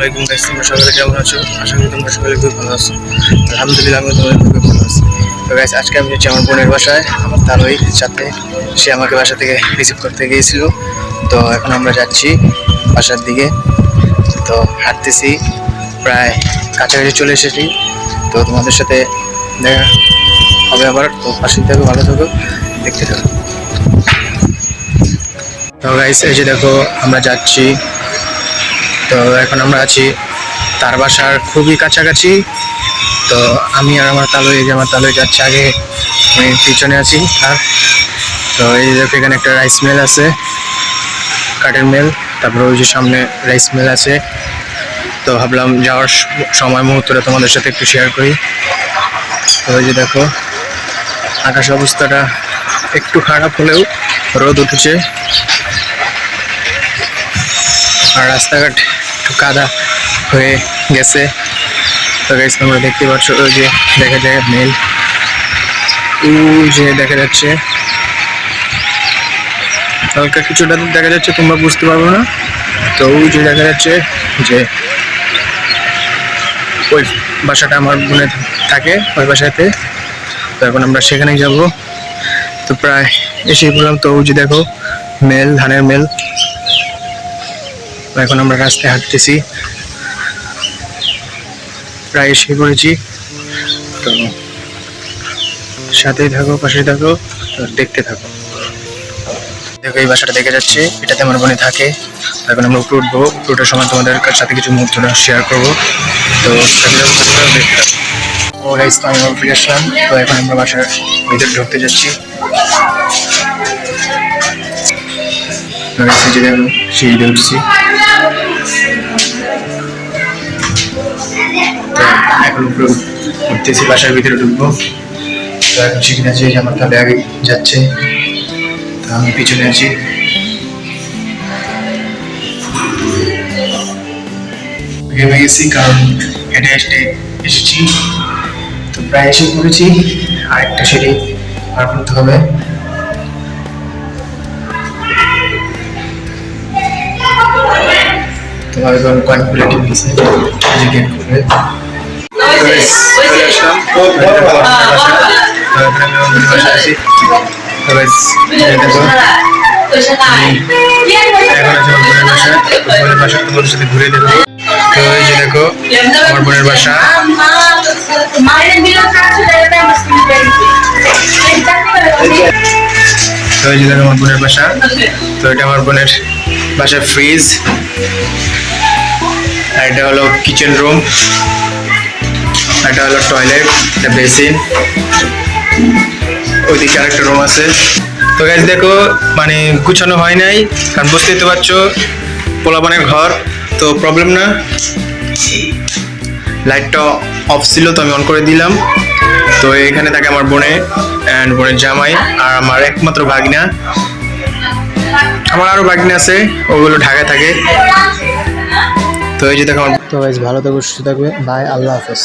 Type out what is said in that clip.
আলাইকুম গাইস তোমরা সকালে কেমন আছো? আশা করি তোমরা সকালে খুব ভালো আছো। আলহামদুলিল্লাহ আমি তোমাদের খুবই ভালো আছি। তো গাইস আজকে আমি যাচ্ছি আমার বোনের বাসায়, আমার তালই সাথে, সে আমাকে বাসা থেকে রিসিভ করতে গিয়েছিল। তো এখন আমরা যাচ্ছি বাসার দিকে। তো হাঁটতেছি, প্রায় কাছাকাছি চলে এসেছি। তো তোমাদের সাথে দেখা হবে আবার। তো পাশে থাকো, ভালো থাকো, দেখতে থাকো। তো গাইস এই যে দেখো, আমরা যাচ্ছি তো এখন আমরা আছি তার বাসার খুবই কাছাকাছি। তো আমি আর আমার তালু এই যে আমার তালু যাচ্ছে আগে, আমি পিছনে আছি, আর তো এই দেখো এখানে একটা রাইস মিল আছে, কাঠের মিল তারপরে ওই যে সামনে রাইস মিল আছে। তো ভাবলাম যাওয়ার সময় মুহূর্তটা তোমাদের সাথে একটু শেয়ার করি। তো ওই যে দেখো, আকাশ অবস্থাটা একটু খারাপ হলেও রোদ উঠেছে। আর রাস্তাঘাট একটু কাদা হয়ে গেছে। তো গাইস তোমরা দেখতে পাচ্ছ ওই যে, দেখা যায় মেল যে দেখা যাচ্ছে। হালকা কিছুটা দেখা যাচ্ছে, তোমরা বুঝতে পারব না। তো ওই যে দেখা যাচ্ছে যে, ওই বাসাটা আমার বোনে থাকে, ওই বাসাতে। তো এখন আমরা সেখানেই যাব। তো প্রায় এসে বললাম তো ওই যে দেখো মেল ধানের মেল এখন আমরা রাস্তায় হাঁটতেছি। প্রায় এসে পড়েছি। তো সাথেই থাকো পাশে থাকো দেখতে থাকো। দেখো, এই বাসাটা দেখে যাচ্ছে এটাতে আমার বোনে থাকে। এখন আমরা উপরে উঠবো। উপরে সময় তোমাদের সাথে কিছু মুহূর্তটা শেয়ার করব। তো দেখতে ও তো আসলাম। তো এখন আমরা বাসার ভিতরে ঢুকতে যাচ্ছি। সিঁড়িতে উঠছি। এখন উপরে উঠতেছি বাসার ভিতরে ঢুকবো। তো এখন সিঁড়ি আছে আগে যাচ্ছে। তো আমি পিছনে আছি। ভেবে গেছি, কারণ হেঁটে হেঁটে এসেছি। তো প্রায় এসে পড়েছি, আরেকটা সিঁড়ি পার করতে হবে। বাসা তো বোনের বাসা তোমাদের সাথে ঘুরে দেবো তো এই যে দেখো আমার বোনের বাসা তো এই যে দেখো, আমার বোনের বাসা। তো এটা আমার বোনের বাসার ফ্রিজ। আর এটা হলো কিচেন রুম এটা হলো টয়লেট এটা বেসিন ওইদিকে আরেকটা রুম আছে। তো গাইজ দেখো মানে গুছানো হয় নাই। কারণ বুঝতেই তো পারছ, পোলাপানের ঘর, তো প্রবলেম না। লাইটটা অফ ছিল, তো আমি অন করে দিলাম। তো এখানে থাকে আমার বোনে অ্যান্ড বোনের জামাই আর আমার একমাত্র ভাগনা। আমার আরও বাগিন আছে, ওগুলো ঢাকায় থাকে। তো এই যে দেখো তো ভালো থাকবে সুস্থ থাকবে বাই, আল্লাহ হাফেজ।